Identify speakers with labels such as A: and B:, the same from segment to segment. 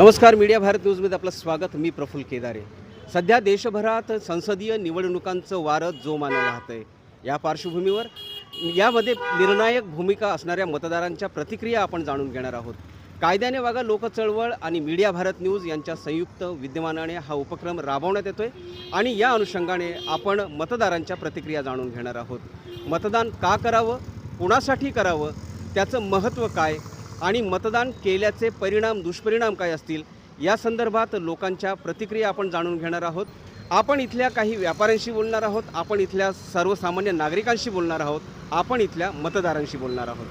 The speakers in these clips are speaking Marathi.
A: नमस्कार मीडिया भारत न्यूजमध्ये आपलं स्वागत. मी प्रफुल्ल केदारे. सध्या देशभरात संसदीय निवडणुकांचं वारं जोमानं राहतं आहे या पार्श्वभूमीवर यामध्ये निर्णायक भूमिका असणाऱ्या मतदारांच्या प्रतिक्रिया आपण जाणून घेणार आहोत. कायद्याने वागा लोकचळवळ आणि मीडिया भारत न्यूज यांच्या संयुक्त विद्यमानाने हा उपक्रम राबवण्यात येतो आहे आणि या अनुषंगाने आपण मतदारांच्या प्रतिक्रिया जाणून घेणार आहोत. मतदान का करावं कुणासाठी करावं त्याचं महत्त्व काय आणि मतदान केल्याचे परिणाम दुष्परिणाम काय असतील? या संदर्भात लोकांच्या प्रतिक्रिया आपण जाणून घेणार आहोत. आपण इथल्या काही व्यापाऱ्यांशी बोलणार आहोत. आपण इथल्या सर्वसामान्य नागरिकांशी बोलणार आहोत. आपण इथल्या मतदारांशी बोलणार आहोत.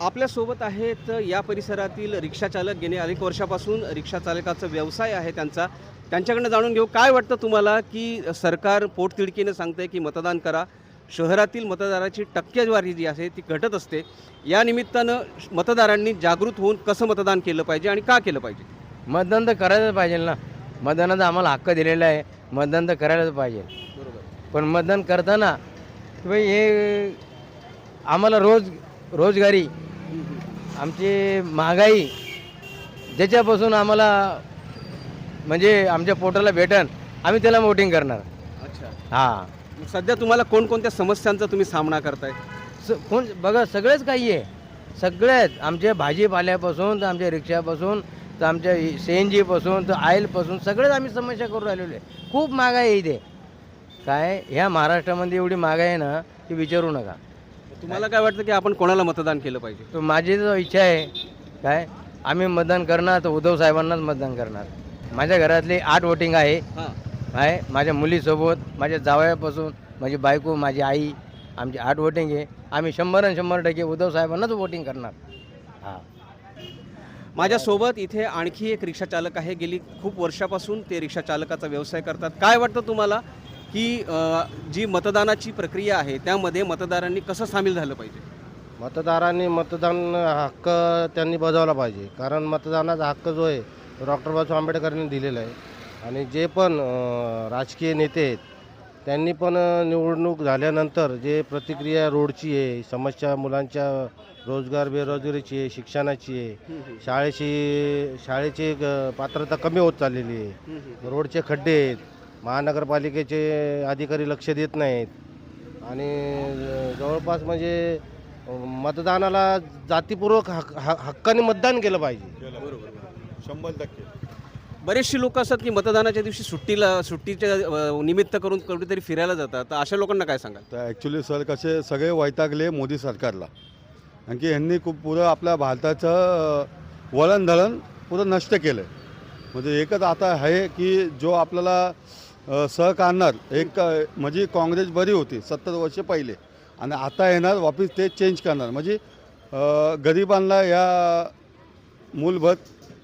A: आपल्यासोबत आहेत या परिसरातील रिक्षाचालक गेले अनेक वर्षापासून रिक्षाचालकाचा व्यवसाय आहे त्यांचा. त्यांच्याकडनं जाणून घेऊ. काय वाटतं तुम्हाला की सरकार पोटतिडकीनं सांगतंय की मतदान करा? शहरातील मतदाराची टक्केवारी जी आहे ती घटत असते. या निमित्तानं मतदारांनी जागृत होऊन कसं मतदान केलं पाहिजे आणि का केलं पाहिजे?
B: मतदान तर करायलाच पाहिजे ना. मतदानाचा आम्हाला हक्क दिलेला आहे. मतदान तर करायलाच पाहिजे.
A: बरोबर.
B: पण मतदान करताना बाई हे आम्हाला रोज रोजगारी आमची महागाई ज्याच्यापासून आम्हाला म्हणजे आमच्या पोटाला भेटन आम्ही त्याला वोटिंग करणार.
A: अच्छा.
B: हां.
A: सध्या तुम्हाला कोणकोणत्या समस्यांचा तुम्ही सामना करताय?
B: स कोण बघा सगळेच काही आहे. सगळ्यात आमच्या भाजीपाल्यापासून तर आमच्या रिक्षापासून तर आमच्या सी एन जीपासून तर ऑइलपासून सगळेच आम्ही समस्या करून राहिलेलो आहे. खूप महागाई आहे इथे. काय? ह्या महाराष्ट्रामध्ये एवढी महागाई आहे ना की विचारू नका.
A: तुम्हाला काय वाटतं की आपण कोणाला मतदान केलं पाहिजे?
B: तर माझी जो इच्छा आहे. काय? आम्ही मतदान करणार तर उद्धव साहेबांनाच मतदान करणार. माझ्या घरातली आठ वोटिंग आहे.
A: हां.
B: आहे. माझ्या मुलीसोबत माझ्या जावयापासून माझी बायको माझी आई आमची आठ वोटिंग आहे. आम्ही शंभर आणि शंभर टक्के उद्धव साहेबांनाच वोटिंग करणार. हां.
A: माझ्यासोबत इथे आणखी एक रिक्षा चालक आहे. गेली खूप वर्षापासून ते रिक्षा चालकाचा व्यवसाय करतात. काय वाटतं तुम्हाला की अ, जी मतदानाची प्रक्रिया आहे त्यामध्ये मतदारांनी कसं सामील झालं पाहिजे?
C: मतदारांनी मतदान हक्क त्यांनी बजावला पाहिजे. कारण मतदानाचा हक्क जो आहे तो डॉक्टर बाबासाहेब आंबेडकरांनी दिलेला आहे. आणि जे पण राजकीय नेते आहेत त्यांनी पण निवडणूक झाल्यानंतर जे प्रतिक्रिया रोडची आहे समस्या मुलांच्या रोजगार बेरोजगारीची आहे शिक्षणाची आहे शाळेची शाळेची पात्रता कमी होत चाललेली आहे. रोडचे खड्डे आहेत महानगरपालिकेचे अधिकारी लक्ष देत नाहीत आणि जवळपास म्हणजे मतदानाला जातीपूर्वक हक हक्काने मतदान केलं पाहिजे.
D: शंभर टक्के.
A: बरेचशी लोक असतात की मतदानाच्या दिवशी सुट्टीला सुट्टीच्या निमित्त करून कुठेतरी फिरायला जातात. तर अशा लोकांना काय सांगाल?
D: तर ॲक्च्युली सर कसे सगळे वैतागले मोदी सरकारला. कारण की यांनी खूप पुरं आपल्या भारताचं वळण वळणधळण पुरं नष्ट केलं आहे म्हणजे एकच आता आहे की जो आपल्याला सहकारणार एक म्हणजे काँग्रेस बरी होती सत्तर वर्ष पहिले. आणि आता येणार वापिस ते चेंज करणार. म्हणजे गरिबांना या मूलभूत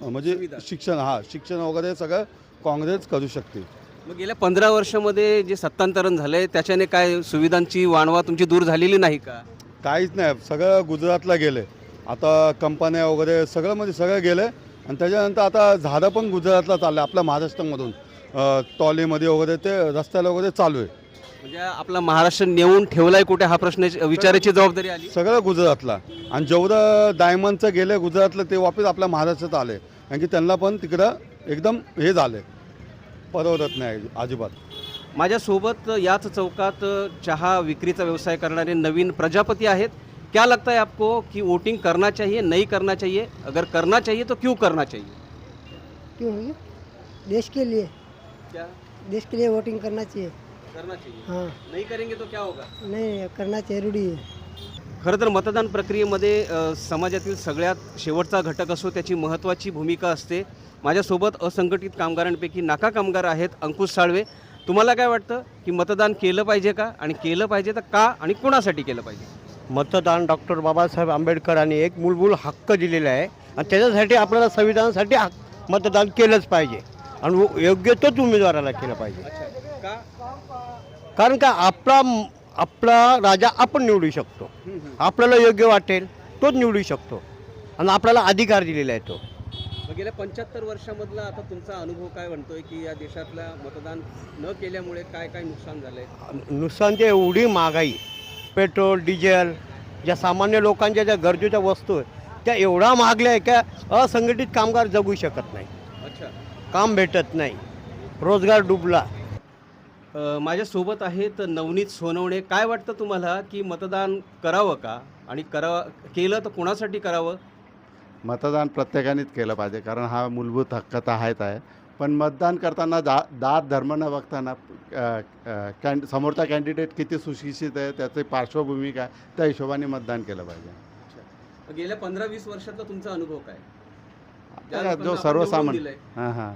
D: म्हणजे. शिक्षण हा शिक्षण वगैरे सगळं काँग्रेस करू शकते.
A: मग गेल्या पंधरा वर्षामध्ये जे सत्तांतरण झालंय त्याच्याने काय सुविधांची वाणवा तुमची दूर झालेली नाही का?
D: काहीच नाही सगळं गुजरातला गेले आता कंपन्या वगैरे सगळं म्हणजे सगळं गेले आणि त्याच्यानंतर आता झाडं पण गुजरातला चालले आपल्या महाराष्ट्रामधून. टॉलीमध्ये वगैरे ते रस्त्याला वगैरे चालू आहे.
A: म्हणजे आपला महाराष्ट्र नेऊन ठेवलाय कुठे? हा प्रश्न विचारायची जबाबदारी आली.
D: सगळं गुजरातला. आणि जेवढं डायमंडचं गेले गुजरातला ते वापस आपल्या महाराष्ट्रात आले. कारण की त्यांना पण तिकडं एकदम हे झाले. परवडत नाही अजिबात.
A: माझ्यासोबत याच चौकात चहा विक्रीचा व्यवसाय करणारे नवीन प्रजापती आहेत. क्या लगता है आपको कि वोटिंग करना चाहिए नहीं करना चाहिए? अगर करना चाहिए तो क्यों करना चाहिए?
E: क्यों? होगी देश के लिए।
A: क्या?
E: देश के लिए वोटिंग करना चाहिए।
A: करना चाहिए।
E: हाँ।
A: नहीं करेंगे तो क्या होगा?
E: नहीं करना जरूरी है।
A: खरं तर मतदान प्रक्रियेमध्ये अ, समाजातील सगळ्यात शेवटचा घटक असो त्याची महत्त्वाची भूमिका असते. माझ्यासोबत असंघटित कामगारांपैकी नाका कामगार आहेत अंकुश साळवे. तुम्हाला काय वाटतं? की मतदान केलं पाहिजे का? आणि केलं पाहिजे तर का आणि कोणासाठी केलं पाहिजे?
F: मतदान डॉक्टर बाबासाहेब आंबेडकरांनी एक मूलभूत हक्क दिलेला आहे. आणि त्याच्यासाठी आपल्याला संविधानासाठी हक मतदान केलंच पाहिजे. आणि व- योग्य तोच उमेदवाराला केलं पाहिजे.
A: का
F: कारण का आपला आपला राजा आपण निवडू शकतो. आपल्याला योग्य वाटेल तोच निवडू शकतो. आणि आपल्याला अधिकार दिलेला आहे तो.
A: गेल्या पंच्याहत्तर वर्षामधला आता तुमचा अनुभव काय म्हणतोय की या देशातला मतदान न केल्यामुळे काय काय नुकसान झालंय?
F: नुकसान ते एवढी महागाई. पेट्रोल डिझेल ज्या सामान्य लोकांच्या ज्या गरजेच्या वस्तू आहेत त्या एवढा महागल्या आहे का असंघटित कामगार जगू शकत नाही.
A: अच्छा.
F: काम भेटत नाही. रोजगार डुबला.
A: माझ्यासोबत आहेत नवनीत सोनवणे. काय वाटतं तुम्हाला की मतदान करावं का? आणि करा केलं तर कोणासाठी करावं?
G: मतदान प्रत्येकानेच केलं पाहिजे कारण हा मूलभूत हक्क तर आहेच आहे. पण मतदान करताना जा जात धर्म न बघताना अ, अ, कॅन समोरचा कॅन्डिडेट किती सुशिक्षित आहे त्याची पार्श्वभूमी काय त्या हिशोबाने मतदान केलं पाहिजे.
A: गेल्या पंधरा वीस वर्षातला तुमचा अनुभव काय?
G: जो सर्वसामान्य. हां हां.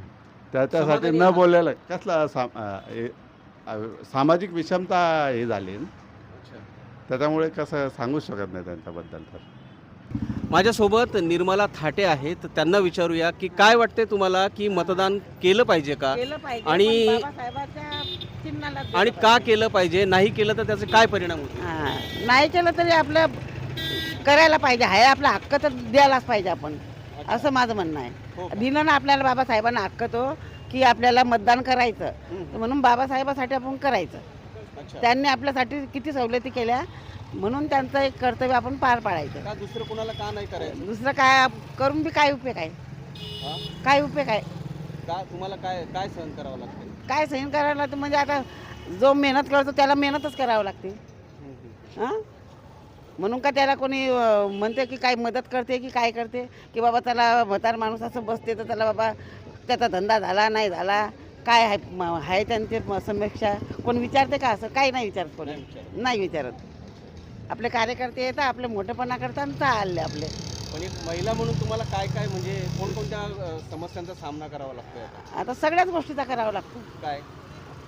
G: त्याच्यासाठी न
A: आहात?
G: बोललेलं कसला साम सामाजिक विषमता हे झाली ना. त्याच्यामुळे कसं सांगूच शकत नाही त्यांच्याबद्दल तर.
A: माझ्यासोबत निर्मला थाटे आहेत त्यांना विचारूया की काय वाटते तुम्हाला की मतदान केलं पाहिजे का?
H: केलं पाहिजे
A: आणि- आणि का. केलं पाहिजे? नाही केलं तर त्याचे काय परिणाम होतील?
H: हा. नाही केलं तरी आपलं करायला पाहिजे. आहे आपला हक्क तर द्यायलाच पाहिजे आपण. असं माझं म्हणणं
A: हो
H: आहे
A: का?
H: दिलं ना आपल्याला बाबासाहेबांना हक्क तो. की आपल्याला मतदान करायचं. म्हणून बाबासाहेबासाठी आपण करायचं. त्यांनी आपल्यासाठी किती सवलती केल्या म्हणून त्यांचं एक कर्तव्य आपण पार पाडायचं.
A: का दुसरं कोणाला का नाही करायचं?
H: दुसरं काय करून बी काय उपयोग आहे? काय उपयोग आहे?
A: का तुम्हाला काय काय सहन करावं लागतं?
H: काय सहन करायला लागतं? म्हणजे आता जो मेहनत करतो त्याला मेहनतच करावं लागते. हां? म्हणून का त्याला कोणी म्हणते की काय मदत करते की काय करते? की बाबा त्याला म्हातार माणूस असं बसते तर त्याला बाबा त्याचा धंदा झाला नाही झाला काय आहे म- आहे त्यांचे म- समीक्षा? कोण विचारते का असं? काही नाही विचारत कोणी. नाही विचारत. आपले कार्यकर्ते येतात आपले मोठेपणा करतात चालले आपले.
A: पण एक महिला म्हणून तुम्हाला काय काय म्हणजे कोणकोणत्या अ, समस्यांचा सामना करावा लागतोय आता?
H: आता सगळ्याच गोष्टीचा करावं लागतो.
A: काय?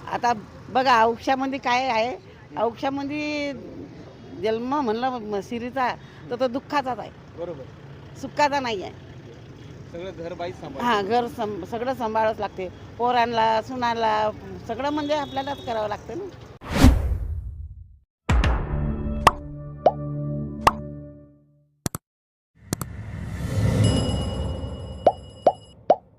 H: आता बघा औक्षामध्ये काय आहे? औक्षामध्ये जन्म म्हणलं म- सिरीचा तर तो दुःखाचाच आहे.
A: बरोबर.
H: सुखाचा नाही आहे
A: सगळं घर बाईच सांभाळ
H: हां घर सं सगळं सांभाळावंच लागते. पोरांना सुनाला सगळं म्हणजे आपल्यालाच करावं लागतं ना.